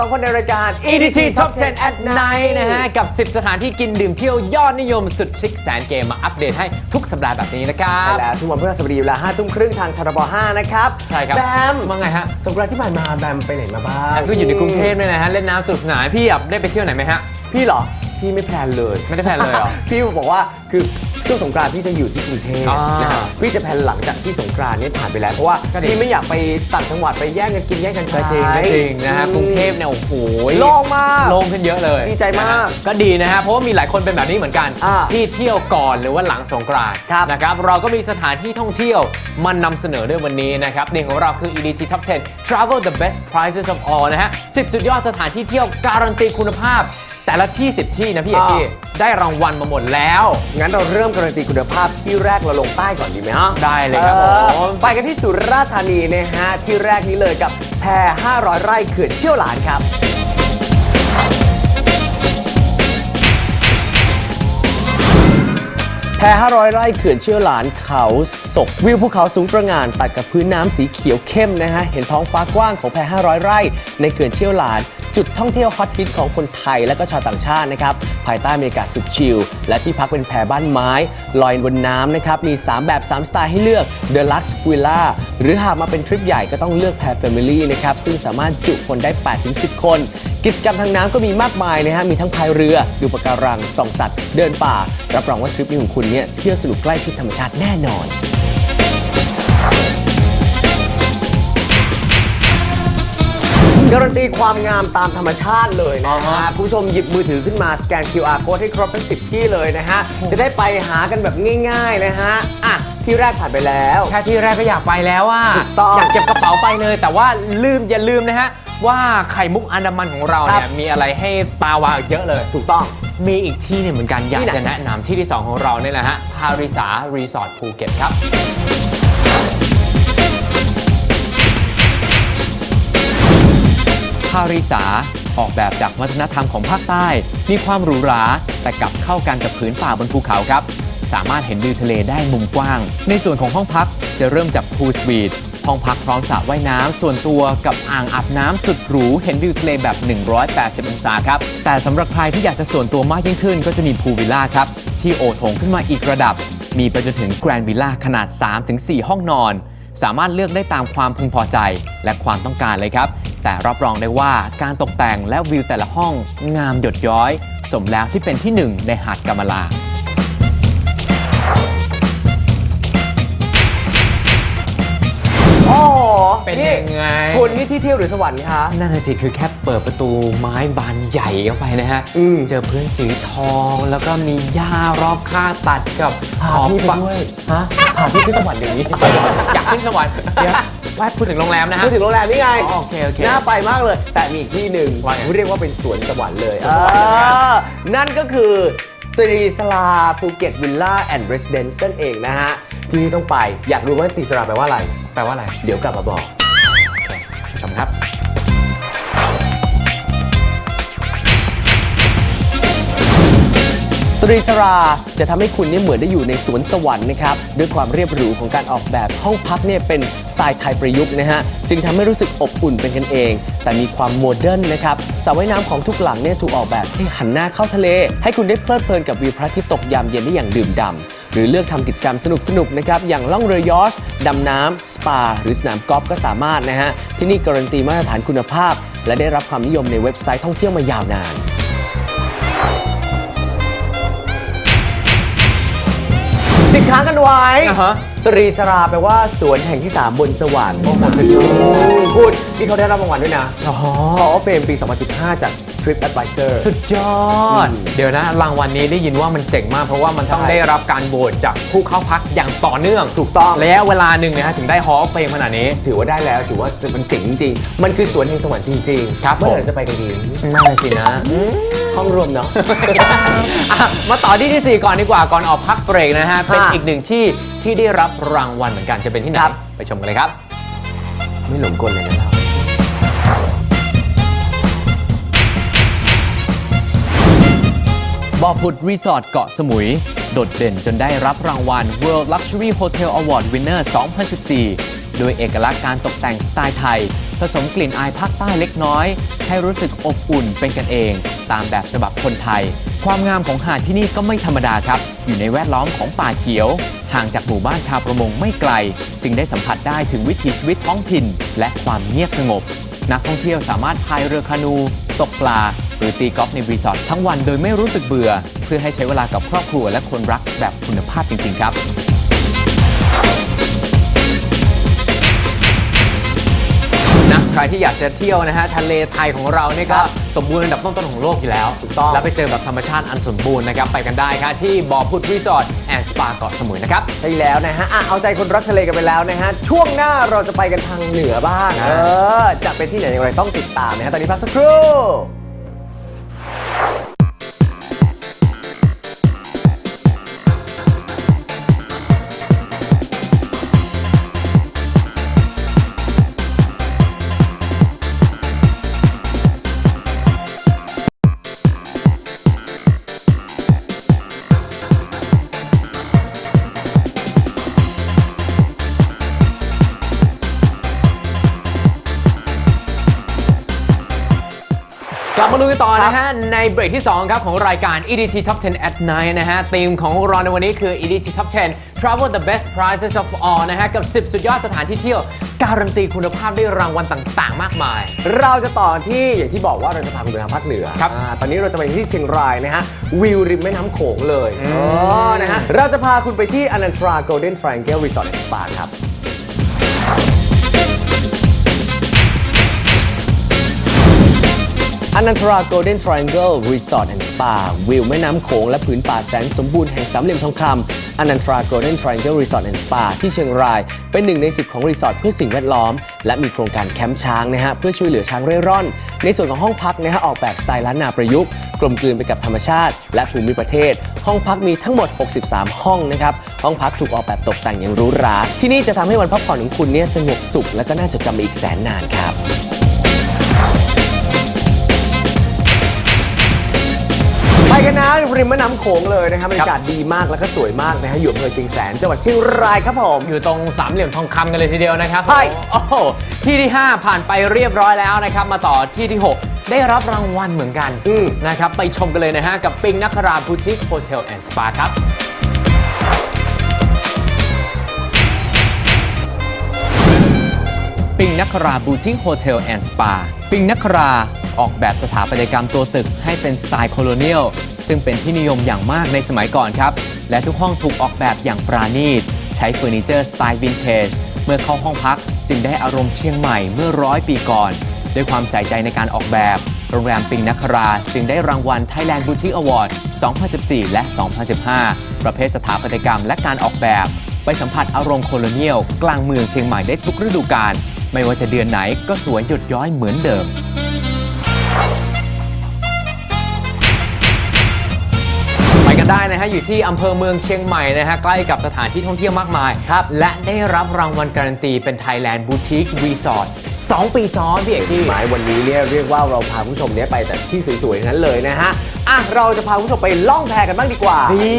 สองคนในรายการ EDT Top 10 at Night นะฮะ กับ 10 สถานที่กินดื่มเที่ยวยอดนิยมสุดชิคแสนเกมมาอัปเดตให้ทุกสัปดาห์แบบนี้นะครับใช่แล้วทุกวันพฤหัสบดีเวลา5ทุ่มครึ่งทางทรบ5นะครับ ใช่ครับ แบมว่าไงฮะสงกรานต์ที่ผ่านมาแบมไปไหนมาบ้างก็อยู่ในกรุงเทพเนี่ยนะฮะ เล่นน้ำสนุกสนานพี่อะได้ไปเที่ยวไหนไหมฮะ พี่เหรอ พี่ไม่แพลนเลย ไม่ได้แพลนเลยเหรอ พี่บอกว่าคือ ช่วงสงกรานต์พี่จะอยู่ที่กรุงเทพอ่านนะฮะพี่จะแพลนหลังจากที่สงกรานต์เนี่ยผ่านไปแล้ว เพราะว่าก็ดี พี่ไม่อยากไปต่างจังหวัดไปแย่งกันกินแย่งกันใช้ก็จริงก็จริงนะฮะกรุงเทพเนี่ยโอ้โหโล่งมาก โล่งขึ้นเยอะเลยดีใจมากนะฮะก็ดีนะฮะเพราะว่ามีหลายคนเป็นแบบนี้เหมือนกัน อ่าที่เที่ยวก่อนหรือว่าหลังสงกรานต์ครับนะครับเราก็มีสถานที่ท่องเที่ยวมานำเสนอด้วยวันนี้นะครับหนึ่งของเราคือ EDT Top 10 Travel the best prices of all นะฮะ10 สุดยอดสถานที่เที่ยวการันตีคุณภาพ แต่ละที่ 10 ที่นะพี่เอกกี้ได้รางวัลมาหมดแล้ว งั้นเราเริ่มการันตีคุณภาพที่แรกเราลงใต้ก่อนดีไหมฮะได้เลยครับออผม ไปกันที่สุราษฎร์ธานีนะฮะที่แรกนี้เลยกับแพร500 ไร่เขื่อนเชี่ยวหลานครับแพร500 ไร่เขื่อนเชี่ยวหลานเขาศกวิวภูเขาสูงประหงานตัดกับพื้นน้ำสีเขียวเข้มนะฮะ เห็นท้องฟ้ากว้างของแพร500 ไร่ในเขื่อนเชี่ยวหลาน จุดท่องเที่ยวฮอตฮิตของคนไทยและก็ชาวต่างชาตินะครับภายใต้บรรยากาศสุดชิลและที่พักเป็นแพรบ้านไม้ ลอยบนน้ำนะครับมี 3 แบบ 3 สไตล์ให้เลือก Deluxe Villa หรือหากมาเป็นทริปใหญ่ก็ต้องเลือกแพร Family นะครับซึ่งสามารถจุคนได้ 8-10 คน กิจกรรมทางน้ำก็มีมากมายนะฮะมีทั้งพายเรือดูปะการังส่องสัตว์ เดินป่า รับรองว่าทริปนี้ของคุณเนี่ยเที่ยวสนุกใกล้ชิดธรรมชาติแน่นอน การันตีความงามตามธรรมชาติเลยนะฮะคุณผู้ชมหยิบมือถือขึ้นมาสแกน QR code ให้ครบทั้ง 10 ที่เลยนะฮะ จะได้ไปหากันแบบง่ายๆนะฮะ อะ ที่แรกผ่านไปแล้ว แค่ที่แรกก็อยากไปแล้วอะถูกต้อง อยากเก็บกระเป๋าไปเลย แต่ว่าลืมอย่าลืมนะฮะ ว่าไข่มุกอันดามันของเราเนี่ครัยบมีอะไรให้ตาวาวอีกเยอะเลย ถูกต้องมีอีกที่หนึงเหมือนกันอยากที่ไหนจะแนะนำที่ที่ 2 ของเราเนี่ยแหละฮะพาริสารีสอร์ทภูเก็ตครับ พาริสา ออกแบบจากวัฒนธรรมของภาคใต้ มีความหรูหรา แต่กลับเข้ากันกับผืนป่าบนภูเขาครับ สามารถเห็นวิวทะเลได้มุมกว้าง ในส่วนของห้องพักจะเริ่มจากพูลสวีทห้องพักพร้อมสระว่ายน้ำส่วนตัวกับอ่างอาบน้ำสุดหรูเห็นวิวทะเลแบบ 180 องศาครับ แต่สำหรับใครที่อยากจะส่วนตัวมากยิ่งขึ้น ก็จะมีพูลวิลล่าครับ ที่โอโถงขึ้นมาอีกระดับ มีไปจนถึงแกรนด์วิลล่าขนาด 3-4 ห้องนอน สามารถเลือกได้ตามความพึงพอใจ และความต้องการเลยครับ แต่รับรองได้ว่าการตกแต่งและวิวแต่ละห้องงามหยดย้อย สมแล้วที่เป็นที่หนึ่งในหาดกำมะลา โอ้โหเป็นนี่ยังไง คุณนี่ที่เที่ยวหรือสวรรค์คะ นั่นน่ะสิคือแค่เปิดประตูไม้บานใหญ่เข้าไปนะฮะ อืมเจอพื้นสีทองแล้วก็มีหญ้ารอบข้างตัดกับพาขอบพี่ไปฟ้าด้วย ฮะพาพี่ขึ้นสวรรค์เดี๋ยวนี้ อยากขึ้นสวรรค์เดี๋ยวว่าพูดถึงโรงแรมนะฮะ พูดถึงโรงแรมนี่ไงอ๋อโอเคโอเคน่าไปมากเลย แต่มีอีกที่หนึ่งว่าไงเรียกว่าเป็นสวนสวรรค์เลยสวนสวรรค์เลยนะเออนั่นก็คือตรีสลาภูเก็ตวิลล่าแอนด์เรสเดนซ์นั่นเองนะฮะ ที่นี่ต้องไป อยากรู้ว่าตรีสลาแปลว่าอะไร แปลว่าอะไร เดี๋ยวกลับมาบอกชมครับ ตรีสราจะทำให้คุณเนี่ยเหมือนได้อยู่ในสวนสวรรค์นะครับด้วยความเรียบหรูของการออกแบบห้องพักเนี่ยเป็นสไตล์ไทยประยุกต์นะฮะจึงทำให้รู้สึกอบอุ่นเป็นกันเอง แต่มีความโมเดิร์นนะครับสระว่ายน้ำของทุกหลังเนี่ยถูกออกแบบให้หันหน้าเข้าทะเล ให้คุณได้เพลิดเพลินกับวิวพระอาทิตย์ตกยามเย็นได้อย่างดื่มด่ำ หรือเลือกทำกิจกรรมสนุกๆนะครับอย่างล่องเรือยอชดำน้ำสปา หรือสนามกอล์ฟก็สามารถนะฮะที่นี่การันตีมาตรฐานคุณภาพ และได้รับความนิยมในเว็บไซต์ท่องเที่ยวมายาวนานติดค้างกันไว้ตรีสราแปลว่าสวนแห่งที่ 3 บนสวรรค์โอ้โหสุดยอดพูดที่เขาได้รับรางวัลด้วยนะอ๋อ Hall of Fame ปี 2015 จาก Trip Advisor สุดยอด เดี๋ยวนะรางวัลนี้ได้ยินว่ามันเจ๋งมาก เพราะว่ามันต้องใช่ได้รับการโหวตจากผู้เข้าพักอย่างต่อเนื่อง ถูกต้องระยะเวลาหนึ่งนะฮะถึงได้ฮอลเฟมขนาดนี้ ถือว่าได้แล้วถือว่ามันเจ๋งจริงๆมันคือสวนแห่งสวรรค์จริงๆครับเมื่อไหผมร่จะไปกันดีน่าสินะห้องรวมเนาะอะมาต่อที่ที่ 4 ก่อนดีกว่าก่อนออกพักเบรกนะฮะเป็นค่ะอีกหนึ่งที่ที่ได้รับรางวัลเหมือนกันจะเป็นที่ไหนครับ ไปชมกันเลยครับ ไม่หลงกลเลยนะเราบ่อผุดรีสอร์ทเกาะสมุย โดดเด่นจนได้รับรางวัล World Luxury Hotel Award Winner 2014 โดยเอกลักษณ์การตกแต่งสไตล์ไทย ผสมกลิ่นอายภาคใต้เล็กน้อย ให้รู้สึกอบอุ่นเป็นกันเอง ตามแบบฉบับคนไทย ความงามของหาดที่นี่ก็ไม่ธรรมดาครับ อยู่ในแวดล้อมของป่าเขียว ห่างจากหมู่บ้านชาวประมงไม่ไกล จึงได้สัมผัสได้ถึงวิถีชีวิตท้องถิ่น และความเงียบสงบ นักท่องเที่ยวสามารถพายเรือคานู ตกปลา หรือตีกอล์ฟในรีสอร์ททั้งวันโดยไม่รู้สึกเบื่อ เพื่อให้ใช้เวลากับครอบครัวและคนรักแบบคุณภาพจริง ๆ ครับ ใครที่อยากจะเที่ยวนะฮะทะเลไทยของเราเนี่ยก็สมบูรณ์อันดับต้นๆของโลกอยู่แล้วถูกต้องแล้วไปเจอแบบธรรมชาติอันสมบูรณ์นะครับไปกันได้ครับที่บ่อพุทธรีสอร์ทแอนด์สปาเกาะสมุยนะครับ ใช่แล้วนะฮะอะเอาใจคนรักทะเลกันไปแล้วนะฮะ ช่วงหน้าเราจะไปกันทางเหนือบ้างนะเออ จะเป็นที่ไหนอย่างไรต้องติดตามนะฮะ ตอนนี้พักสักครู่ กลับมาลุยกันต่อนะฮะ ในเบรกที่ 2 ครับของรายการ EDT Top 10 at Night นะฮะธีมของเราในวันนี้คือ EDT Top 10 Travel the best prices of all นะฮะ กับ 10 สุดยอดสถานที่เที่ยว การันตีคุณภาพด้วยรางวัลต่างๆ มากมาย เราจะต่อที่อย่างที่บอกว่าเราจะพาคุณไปทางภาคเหนือครับอ่าตอนนี้เราจะไปที่เชียงรายนะฮะ วิวริมแม่น้ำโขงเลยอืมอ๋อนะฮะ เราจะพาคุณไปที่อนันทรา Golden Triangle Resort and Spa ครับ อนันทรา Golden Triangle Resort and Spa วิวแม่น้ำโขงและผืนป่าแสนสมบูรณ์แห่งสามเหลี่ยมทองคำอนันทรา Golden Triangle Resort and Spa ที่เชียงราย เป็นหนึ่งใน 10 ของรีสอร์ทเพื่อสิ่งแวดล้อม และมีโครงการแคมป์ช้างนะฮะเพื่อช่วยเหลือช้างเร่ร่อน ในส่วนของห้องพักนะฮะออกแบบสไตล์ล้านนาประยุกต์กลมกลืนไปกับธรรมชาติ และภูมิประเทศ ห้องพักมีทั้งหมด 63 ห้องนะครับห้องพักถูกออกแบบตกแต่งอย่างหรูหราที่นี่จะทำให้วันพักผ่อนของคุณเนี่ยสงบสุขและก็น่าจดจำไปอีกแสนนานครับ กันนะริมแม่น้ำโขงเลยนะครับบรรยากาศดีมากแล้วก็สวยมากนะฮะอยู่อำเภอเชียงแสนจังหวัดเชียงรายครับผม อยู่ตรงสามเหลี่ยมทองคำกันเลยทีเดียวนะครับใช่โอ้โหที่ที่ 5 ผ่านไปเรียบร้อยแล้วนะครับ มาต่อที่ที่ 6 ได้รับรางวัลเหมือนกันอืมนะครับ ไปชมกันเลยนะฮะ กับปิงนักราบูติกโฮเทลแอนด์สปาครับปิงนักราบูติกโฮเทลแอนด์สปาปิงนักรา ออกแบบสถาปัตยกรรมตัวตึกให้เป็นสไตล์โคโลเนียลซึ่งเป็นที่นิยมอย่างมากในสมัยก่อนครับ และทุกห้องถูกออกแบบอย่างปราณีต ใช้เฟอร์นิเจอร์สไตล์วินเทจเมื่อเข้าห้องพักจึงได้อารมณ์เชียงใหม่เมื่อร้อยปีก่อน ด้วยความใส่ใจในการออกแบบ โรงแรมปิงนักรา จึงได้รางวัล Thailand Boutique Award 2014 และ 2015 ประเภทสถาปัตยกรรมและการออกแบบ ไปสัมผัสอารมณ์โคโลเนียล กลางเมืองเชียงใหม่ได้ทุกฤดูกาลไม่ว่าจะเดือนไหนก็สวยหยดย้อยเหมือนเดิม ไปกันได้นะฮะอยู่ที่อำเภอเมืองเชียงใหม่นะฮะใกล้กับสถานที่ท่องเที่ยวมากมายครับและได้รับรางวัลการันตีเป็น Thailand Boutique Resort 2 ปีซ้อนพี่เอกที่หมายวันนี้เนี่ยเรียกว่าเราพาผู้ชมเนี่ยไปแต่ที่สวยๆทั้งนั้นเลยนะฮะอะเราจะพาผู้ชมไปล่องแพกันบ้างดีกว่าดี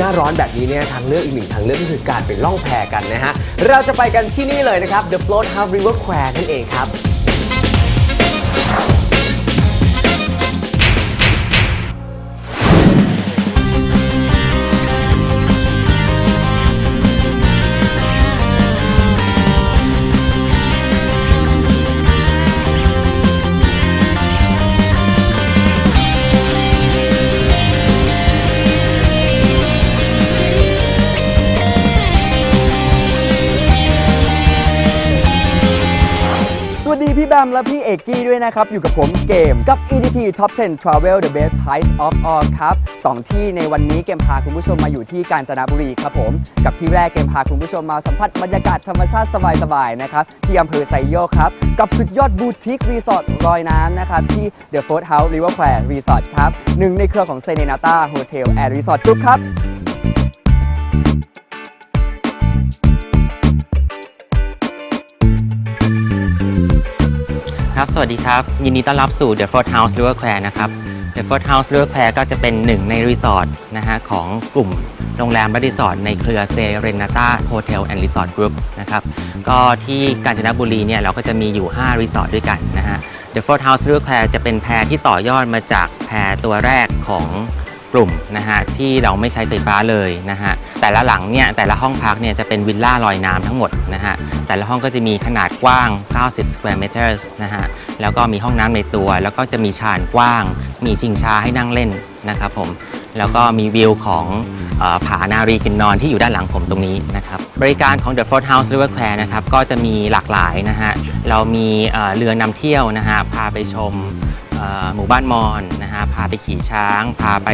หน้าร้อนแบบนี้เนี่ยทางเลือกอีกหนึ่งทางเลือกก็คือการไปล่องแพกันนะฮะเราจะไปกันที่นี่เลยนะครับ The Float House River Square นั่นเองครับ พี่แบมและพี่เอกกี้ด้วยนะครับ อยู่กับผมเกมกับ EDT Top 10 Travel the best price of all ครับสองที่ในวันนี้เกมพาคุณผู้ชมมาอยู่ที่กาญจนบุรีครับผม กับที่แรกเกมพาคุณผู้ชมมาสัมผัสบรรยากาศธรรมชาติสบายๆนะครับที่อำเภอไซโยกครับ กับสุดยอดบูติกรีสอร์ทลอยน้ำนะครับที่ The f o r t House River Square Resort ครับหนึ่งในเครือของเซเนนาตาโฮเทลแอร์รีสอร์ทกรุ๊ปครับ ครับ สวัสดีครับ ยินดีต้อนรับสู่ The Fort House Riverquare นะครับ The Fort House Riverquare ก็จะเป็นหนึ่งในรีสอร์ทนะฮะของกลุ่มโรงแรมและรีสอร์ทในเครือเซเรนาตาโฮเทลแอนด์รีสอร์ทกรุ๊ปนะครับ ก็ที่กาญจนบุรีเนี่ยเราก็จะมีอยู่ 5 รีสอร์ทด้วยกันนะฮะ The Fort House Riverquare จะเป็นแพรที่ต่อยอดมาจากแพรตัวแรกของ กลุ่มนะฮะที่เราไม่ใช้ไฟฟ้าเลยนะฮะแต่ละหลังเนี่ยแต่ละห้องพักเนี่ยจะเป็นวิลล่าลอยน้ำทั้งหมดนะฮะแต่ละห้องก็จะมีขนาดกว้าง 90 square meters นะฮะแล้วก็มีห้องน้ำในตัว แล้วก็จะมีชานกว้าง มีชิงช้าให้นั่งเล่นนะครับผมแล้วก็มีวิวของผานารีกินนอนที่อยู่ด้านหลังผมตรงนี้นะครับบริการของ The Fort House River Square นะครับก็จะมีหลากหลายนะฮะเรามีเรือนำเที่ยวนะฮะพาไปชม หมู่บ้านมอนนะฮะพาไปขี่ช้าง พาไป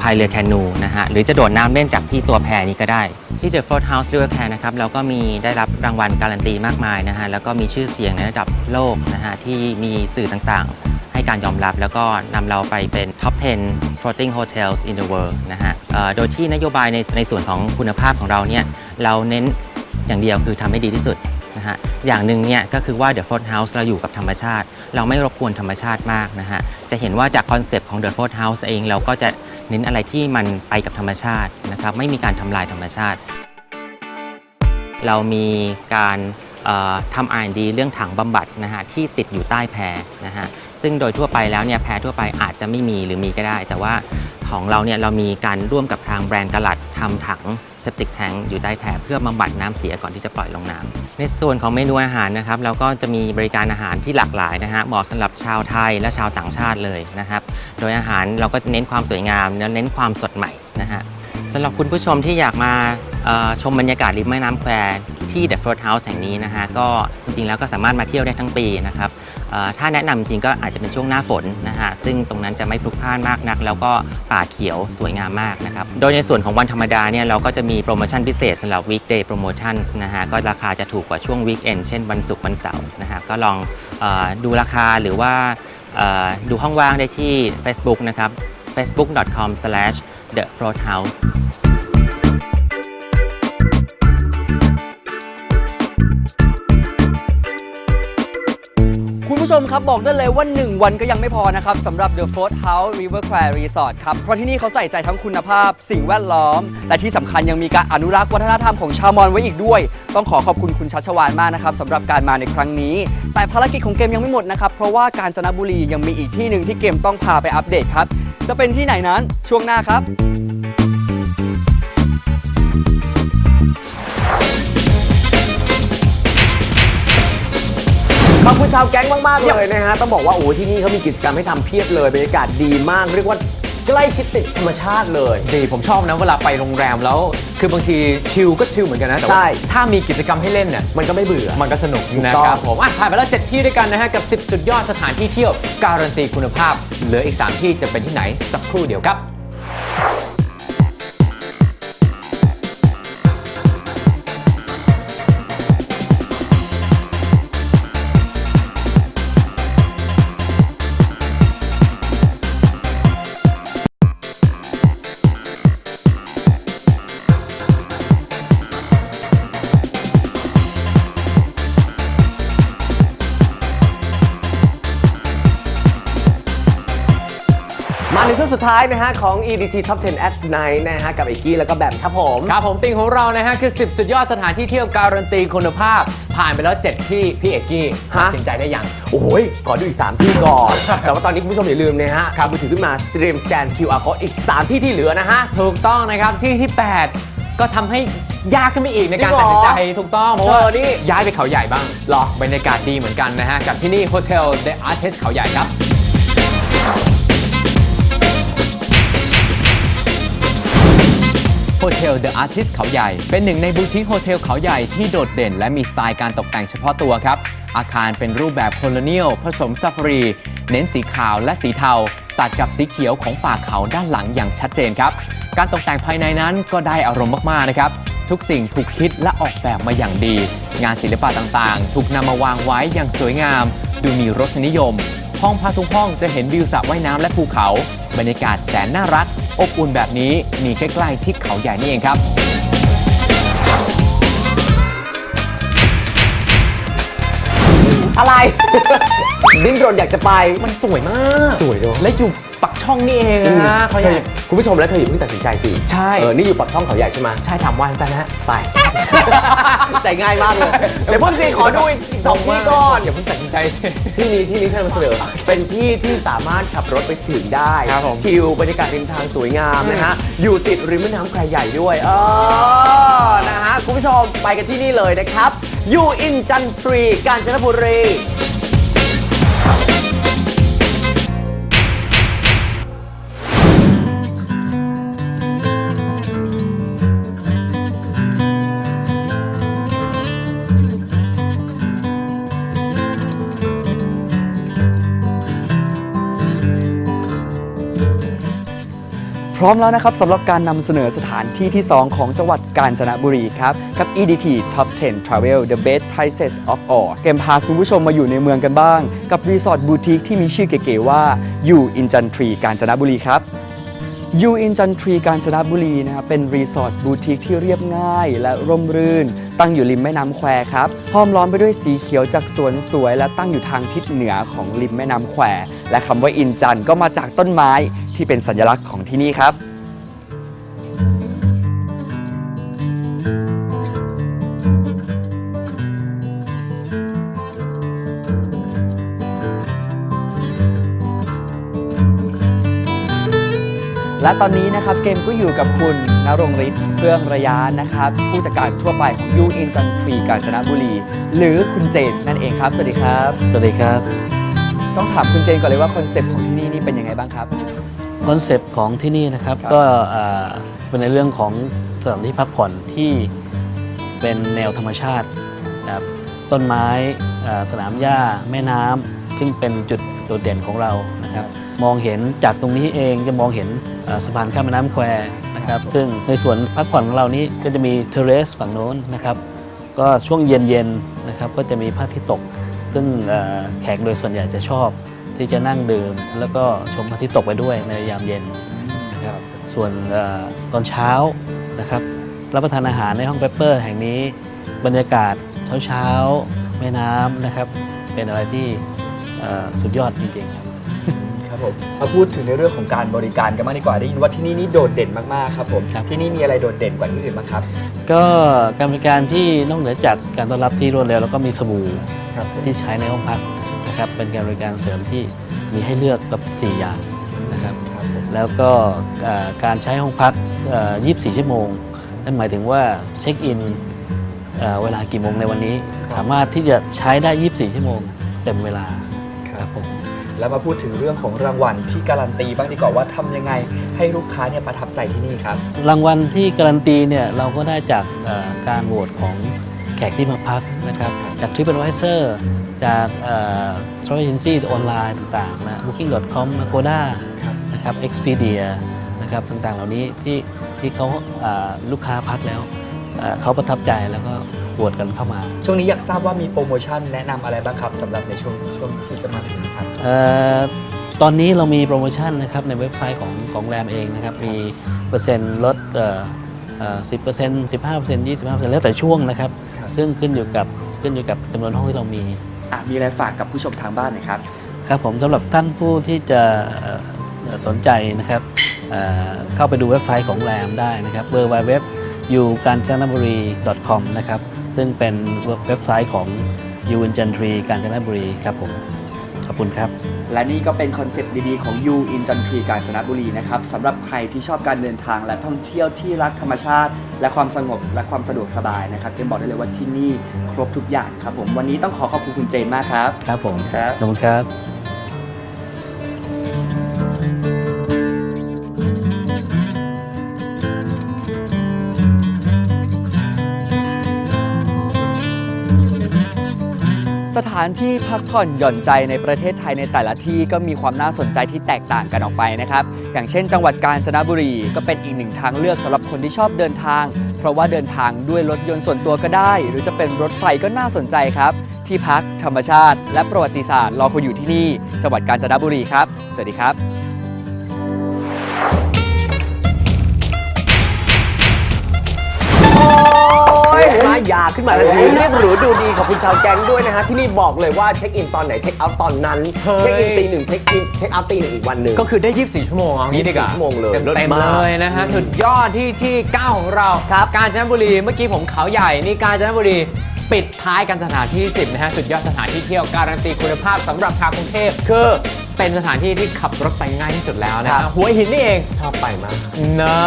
พายเรือแคนูนะฮะหรือจะโดดน้ำเล่นจากที่ตัวแพนี้ก็ได้ ที่ The Fort House River Care นะครับเราก็มีได้รับรางวัลการันตีมากมายนะฮะแล้วก็มีชื่อเสียงในระดับโลกนะฮะที่มีสื่อต่างๆ ให้การยอมรับแล้วก็นำเราไปเป็น Top 10 floating hotels in the world นะฮะโดยที่นโยบายในในส่วนของคุณภาพของเราเนี่ยเราเน้นอย่างเดียวคือทำให้ดีที่สุด นะฮะอย่างหนึ่งเนี่ยก็คือว่า The Fort House เราอยู่กับธรรมชาติ เราไม่รบกวนธรรมชาติมากนะฮะจะเห็นว่าจากคอนเซปต์ของ The Fort House เองเราก็จะเน้นอะไรที่มันไปกับธรรมชาตินะครับไม่มีการทำลายธรรมชาติ เรามีการเอ่อทำ R&D เรื่องถังบำบัดนะฮะที่ติดอยู่ใต้แพนะฮะซึ่งโดยทั่วไปแล้วเนี่ยแพทั่วไปอาจจะไม่มีหรือมีก็ได้ แต่ว่าของเราเนี่ยเรามีการร่วมกับทางแบรนด์กลัดทำถัง เซปติกแทงอยู่ใต้แพเพื่อบำบัดน้ำเสียก่อนที่จะปล่อยลงน้ำในส่วนของเมนูอาหารนะครับเราก็จะมีบริการอาหารที่หลากหลายนะฮะเหมาะสำหรับชาวไทยและชาวต่างชาติเลยนะครับ โดยอาหารเราก็เน้นความสวยงามและเน้นความสดใหม่นะฮะสำหรับคุณผู้ชมที่อยากมาชมบรรยากาศริมแม่น้ำแควที่ The Fort House แห่งนี้นะฮะก็จริงๆแล้วก็สามารถมาเที่ยวได้ทั้งปีนะครับ ถ้าแนะนำจริงก็อาจจะเป็นช่วงหน้าฝนนะฮะซึ่งตรงนั้นจะไม่พลุกพล่านมากนัก แล้วก็ป่าเขียวสวยงามมากนะครับโดยในส่วนของวันธรรมดาเนี่ยเราก็จะมีโปรโมชั่นพิเศษสำหรับ weekday promotions นะฮะก็ราคาจะถูกกว่าช่วง weekend เช่นวันศุกร์วันเสาร์นะฮะก็ลองออดูราคาหรือว่าดูห้องว่างได้ที่ Facebook นะครับ facebook.com/thefloathouse ผู้ชมครับบอกได้เลยว่า 1 วันก็ยังไม่พอนะครับสำหรับ The Fort House River Square Resort ครับ เพราะที่นี่เขาใส่ใจทั้งคุณภาพ สิ่งแวดล้อม และที่สำคัญยังมีการอนุรักษ์วัฒนธรรมของชาวมอญไว้อีกด้วย ต้องขอขอบคุณคุณชัชวานมากนะครับสำหรับการมาในครั้งนี้ แต่ภารกิจของเกมยังไม่หมดนะครับ เพราะว่าการจนบุรียังมีอีกที่หนึ่งที่เกมต้องพาไปอัปเดตครับจะเป็นที่ไหนนั้นช่วงหน้าครับ ชาวแก๊งมากๆเลยนะฮะต้องบอกว่าโอ้โหที่นี่เขามีกิจกรรมให้ทำเพียบเลยบรรยากาศดีมากเรียกว่าใกล้ชิดติดธรรมชาติเลย ดีผมชอบนะเวลาไปโรงแรมแล้ว คือบางทีชิลก็ชิลเหมือนกันนะแต่ว่าใช่ถ้ามีกิจกรรมให้เล่นเนี่ยมันก็ไม่เบื่อ มันก็สนุกถูกนะต้อง ครับผมอะผ่านไปแล้ว 7 ที่ด้วยกันนะฮะ กับ 10 สุดยอดสถานที่เที่ยว การันตีคุณภาพ เหลืออีก 3 ที่จะเป็นที่ไหนสักครู่เดียวครับ สุดท้ายนะฮะของ EDT Top 10 at Night นะฮะกับเอกกี้แล้วก็แบมครับผมครับผมติงของเรานะฮะคือ 10 สุดยอดสถานที่เที่ยวการันตีคุณภาพ ผ่านไปแล้ว 7 ที่พี่เอกกี้ฮะตัดสินใจได้ยัง โอ้ยขอดูอีก 3 ที่ก่อน แต่ว่าตอนนี้คุณผู้ชมอย่าลืมนะฮะครับมือถือขึ้นมาเตรียมสแกน QR code อีก 3 ที่ที่เหลือนะฮะ ถูกต้องนะครับที่ที่ 8 ก็ทำให้ยากขึ้นไปอีกในการจริงเหรอตัดสินใจถูกต้องเพราะว่าเออนี่ ย้ายไปเขาใหญ่บ้างหรอบรรยากาศดีเหมือนกันนะฮะกับที่นี่ Hotel The Artist เขาใหญ่ครับ Hotel The Artist เขาใหญ่ เป็นหนึ่งในบูติกโฮเทลเขาใหญ่ที่โดดเด่นและมีสไตล์การตกแต่งเฉพาะตัวครับ อาคารเป็นรูปแบบโคลเนียลผสมซาฟารี เน้นสีขาวและสีเทา ตัดกับสีเขียวของป่าเขาด้านหลังอย่างชัดเจนครับ การตกแต่งภายในนั้นก็ได้อารมณ์มากๆนะครับ ทุกสิ่งถูกคิดและออกแบบมาอย่างดี งานศิลปะต่างๆ ถูกนำมาวางไว้อย่างสวยงาม ดูมีรสนิยม ห้องพักทุกห้องจะเห็นวิวสระว่ายน้ำและภูเขา บรรยากาศแสนน่ารัก อบอุ่นแบบนี้มีใกล้ๆที่เขาใหญ่นี่เองครับ อะไร ดิ้นรนอยากจะไปมันสวยมาก สวยเนอะและอยู่ปัก ช่องนี่เองนะเขาใหญ่คุณผู้ชมแล้วเธออย่าเพิ่งตัดสินใจสิใช่เออนี่อยู่ปากช่องเขาใหญ่ใช่ไหมใช่ถามวันไปนะไปใจง่ายมากเลยเดี๋ยวพ่นสีขอดูอีกสองที่ก่อนอย่าเพิ่งตัดสินใจสิที่นี้ที่นี้ที่นำเสนอเป็นที่ที่สามารถขับรถไปถึงได้ครับผมชิลบรรยากาศริมทางสวยงามนะฮะอยู่ติดริมแม่น้ำแควใหญ่ด้วยเออนะฮะคุณผู้ชมไปกันที่นี่เลยนะครับอยู่อินจันทรีกาญจนบุรี ร้อมแล้วนะครับสำหรับการนำเสนอสถานที่ที่ 2 ของจังหวัดกาญจนบุรีครับ กับ EDT Top 10 Travel The Best Prices of All เกมพาคุณผู้ชมมาอยู่ในเมืองกันบ้าง กับรีสอร์ทบูติกที่มีชื่อเก๋ๆว่าอยู่อินจันทรีกาญจนบุรีครับ ยูอินจันทรีกาญจนบุรีนะครับเป็นรีสอร์ทบูติกที่เรียบง่าย และร่มรื่น ตั้งอยู่ริมแม่น้ำแควครับห้อมล้อมไปด้วยสีเขียวจากสวนสวย และตั้งอยู่ทางทิศเหนือของริมแม่น้ำแควและคำว่าอินจันก็มาจากต้นไม้ที่เป็นสัญลักษณ์ของที่นี่ครับ และตอนนี้นะครับเกมก็อยู่กับคุณนรงฤทธิ์เครื่องระยะนะครับ ผู้จัดการทั่วไปของยูอินจันทรีกาญจนบุรี หรือคุณเจนนั่นเองครับ สวัสดีครับ สวัสดีครับ ต้องถามคุณเจนก่อนเลยว่าคอนเซปต์ของที่นี่นี่เป็นยังไงบ้างครับ คอนเซปต์ของที่นี่นะครับครับก็อ่าเป็นในเรื่องของสถานที่พักผ่อนที่เป็นแนวธรรมชาตินะครับต้นไม้อ่าสนามหญ้าแม่น้ำซึ่งเป็นจุดโดดเด่นของเรานะครับ มองเห็นจากตรงนี้เองจะมองเห็นสะพานข้ามแม่น้ำแควนะครับซึ่งในส่วนพักผ่อนของเรานี้ก็จะมีเทเรสฝั่งโน้นนะครับก็ช่วงเย็นๆนะครับก็จะมีพระอาทิตย์ตก ซึ่งแขกโดยส่วนใหญ่จะชอบที่จะนั่งดื่ม แล้วก็ชมพระอาทิตย์ตกไปด้วยในยามเย็นนะครับส่วนอตอนเช้านะครับรับประทานอาหารในห้องเปปเปอร์ แห่งนี้บรรยากาศเช้าๆแม่น้ำนะครับ เป็นอะไรที่สุดยอดจริงๆครับ ผมมาพูดถึงในเรื่องของการบริการกันมากดีกว่าได้ยินว่าที่นี่นี่โดดเด่นมากๆครับผมครับ ที่นี่มีอะไรโดดเด่นกว่าที่อื่นบ้างครับก็การบริการที่นอกเหนือจากการต้อนรับที่รวดเร็วแล้วก็มีสบู่ครับที่ใช้ในห้องพักนะครับเป็นการบริการเสริมที่มีให้เลือกกับ 4 อย่างนะครับ ครับผมแล้วก็เอ่อการใช้ห้องพักเอ่อ24 ชั่วโมง นั่นหมายถึงว่าเช็คอินเอ่อเวลากี่โมงในวันนี้ สามารถที่จะใช้ได้ 24 ชั่วโมงเต็มเวลาครับผม แล้วมาพูดถึงเรื่องของรางวัลที่การันตีบ้างดีกว่าว่าทำยังไงให้ลูกค้าเนี่ยประทับใจที่นี่ครับ รางวัลที่การันตีเนี่ยเราก็ได้จากเอ่อการโหวตของแขกที่มาพักนะครับจาก TripAdvisor จากเอ่อ Travel Agency ออนไลน์ต่างๆนะ Booking.com Agoda ครับนะครับ Expedia นะครับต่างๆเหล่านี้ที่ที่เขาเอ่อลูกค้าพักแล้วเอ่อเขาประทับใจแล้วก็โหวตกันเข้ามาช่วงนี้อยากทราบว่ามีโปรโมชั่นแนะนำอะไรบ้างครับสำหรับในช่วงช่วงที่จะมาถึงครับ เอ่อตอนนี้เรามีโปรโมชั่นนะครับในเว็บไซต์ของของแรมเองนะครับมีเปอร์เซ็นต์ลดเอ่อเอ่อสิบเปอร์เซ็นต์สิบห้าเปอร์เซ็นต์ยี่สิบห้าเปอร์เซ็นต์แล้วแต่ช่วงนะครับ ครับ ซึ่งขึ้นอยู่กับขึ้นอยู่กับจำนวนห้องที่เรามี อะมีอะไรฝากกับผู้ชมทางบ้านหน่อยครับ ครับผมสำหรับท่านผู้ที่จะเอ่อเอ่อสนใจนะครับเอ่อเข้าไปดูเว็บไซต์ของแรมได้นะครับ w w w ยูการจนบุรี .com นะครับ ซึ่งเป็นเว็บไซต์ของยูนจันทรีกาญจนบุรีครับผม ขอบคุณครับ และนี่ก็เป็นคอนเซปต์ดีๆของ You in จันทรีกาญจนบุรีนะครับสำหรับใครที่ชอบการเดินทางและท่องเที่ยวที่รักธรรมชาติ และความสงบและความสะดวกสบายนะครับเจมบอกได้เลยว่าที่นี่ครบทุกอย่างครับผมวันนี้ต้องขอขอบคุณคุณเจนมากครับ ครับผมครับขอบคุณครับ สถานที่พักผ่อนหย่อนใจในประเทศไทยในแต่ละที่ก็มีความน่าสนใจที่แตกต่างกันออกไปนะครับ อย่างเช่น จังหวัดกาญจนบุรีก็เป็นอีกหนึ่งทางเลือกสำหรับคนที่ชอบเดินทาง เพราะว่าเดินทางด้วยรถยนต์ส่วนตัวก็ได้ หรือจะเป็นรถไฟก็น่าสนใจครับ ที่พักธรรมชาติ และประวัติศาสตร์รอคุณอยู่ที่นี่ จังหวัดกาญจนบุรีครับ สวัสดีครับ ยมายาขึ้นมาเลยเรียบหรูดูดีขอบคุณชาวแก๊งด้วยนะฮะที่นี่บอกเลยว่าเช็คอินตอนไหนเช็คเอาท์ตอนนั้นเฮ้ยเช็คอินตีหนึ่งเช็คอินเช็คเอาท์ตีหนึ่งอีกวันหนึ่งก็คือได้ 24 ชั่วโมงเอางี้ดีกว่า24ชั่วโมงเลยเต็มเลิศเต็มมาก เลยนะฮะสุดยอดที่ที่9ของเราครับกาญจนบุรีเมื่อกี้ผมเขาใหญ่นี่กาญจนบุรีปิดท้ายกันสถานที่ 10นะฮะสุดยอดสถานที่เที่ยวการันตีคุณภาพสำหรับชาวกรุงเทพคือ เป็นสถานที่ที่ขับรถไปง่ายที่สุดแล้วนะครัฮะบหัวหินนี่เองชอบไปมาก นะ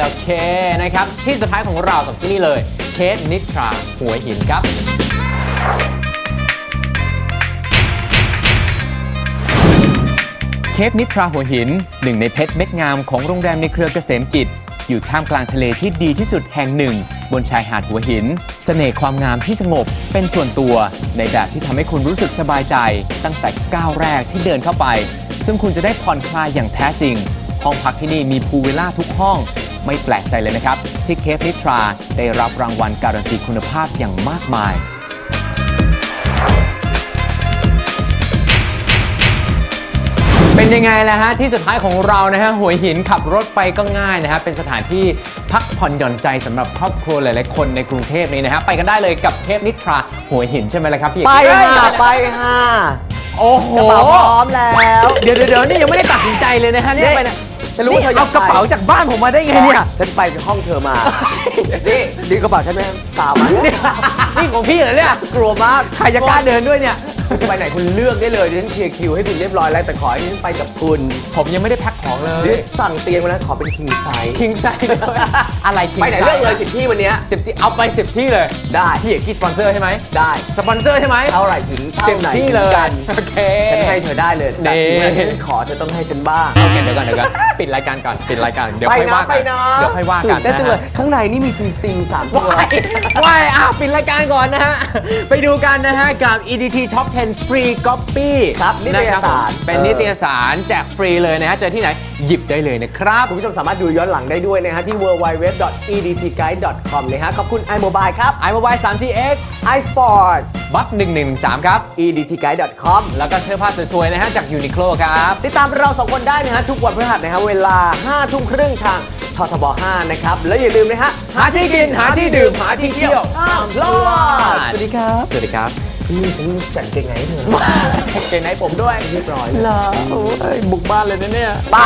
โอเคนะครับ ที่สุดท้ายของเรากับที่นี่เลยเคสนิทราหัวหินครับ เคปนิทราหัวหิน หนึ่งในเพชรเม็ดงามของโรงแรมในเครือเกษมกิจ อยู่ท่ามกลางทะเลที่ดีที่สุดแห่งหนึ่ง บนชายหาดหัวหิน เสน่ห์ความงามที่สงบเป็นส่วนตัว ในแบบที่ทำให้คุณรู้สึกสบายใจ ตั้งแต่ก้าวแรกที่เดินเข้าไป ซึ่งคุณจะได้ผ่อนคลายอย่างแท้จริง ห้องพักที่นี่มีพูลวิลล่าทุกห้อง ไม่แปลกใจเลยนะครับ ที่เคปนิทราได้รับรางวัลการันตีคุณภาพอย่างมากมายเป็นยังไงล่ะฮะที่สุดท้ายของเรานะฮะหัวหินขับรถไปก็ง่ายนะฮะเป็นสถานที่ พักผ่อนหย่อนใจสำหรับครอบครัวหลายๆคนในกรุงเทพนี้นะฮะไปกันได้เลยกับเทพนิทราหัวหินใช่ไหมล่ะครับพี่เอกไปเอ้ยค่ะไปค่ะโอ้โหกระเป๋าพร้อมแล้วเดี๋ยวเดี๋ยวเดี๋ยวนี่ยังไม่ได้ตัดสินใจเลยนะฮะเนี่ยไปนะจะรู้ว่าเธอนี่อยากเอากระเป๋าไปจากบ้านผมมาได้ไงเนี่ยฉันไปห้องเธอมานี่ดีกระเป๋าฉันไหมเปล่ามั้ยนี่ของพี่เหรอเนี่ยกลัวมากใครจะกล้าเดินด้วยเนี่ยคุณจะ ไปไหนคุณเลือกได้เลยดิฉันเคลียร์คิวให้คุณเรียบร้อยแล้วแต่ขอให้ดิฉันไปกับคุณผมยังไม่ได้แพ็คของเลดิยฉันสั่งเตียงมาแล้วขอเป็นคิงไซส์คิงใจเลยอะไรคิงไปไหนเลือกเลยสิที่วันเนี้ยสิบที่เอาไปสิบที่เลยได้พี่เอกกี้สปอนเซอร์ใช่ไหมได้สปอนเซอร์ใช่ไหมเท่าไหร่ถึงเท่าเต็มไหนที่เลยกันโอเค ฉันให้เธอได้เลยนี่แต่ที่ฉันขอเธอต้องให้ฉันบ้าง โอเคเดี๋ยวก่อนเดี๋ยวก่อนปิดรายการก่อนปิดรายการเดี๋ยวไปค่อยนะว่าไปกันนะ เดี๋ยวค่อยว่ากันตื่นเต้นจังเลยนะฮะข้างในนี่มีจีสติงสามตัว ว้ายว้ายอะปิดรายการก่อนนะฮะ ไปดูกันนะฮะ กับ EDT Top 10 Free Copy ครับนิตยสารนะครับผมเป็นนิตยสารแจกฟรีเลยนะฮะเจอที่ไหนหยิบได้เลยนะครับ คุณผู้ชมสามารถดูย้อนหลังได้ด้วยนะฮะที่ www.edtguide.com เลยฮะขอบคุณ iMobile ครับ iMobile 3GX iSport บัฟ1113 ครับ edtguide.com แล้วก็เสื้อผ้าสวยๆนะฮะจาก Uniqlo ครับ ติดตามเราสองคนได้นะฮะทุกวันพฤหัสนะฮะเวลา 5 ทุ่มครึ่งทางททบ 5 นะครับ แล้วอย่าลืมนะฮะ หาที่กินหาที่ดื่มหาที่เที่ยวห้ามพลาด สวัสดีครับ สวัสดีครับ นี่ฉันจัดเก่งไงให้เธอเกงไหนผมด้วยเรียบร้อยเหรอโอ้ยบุกบ้านเลยนะเนี่ยไป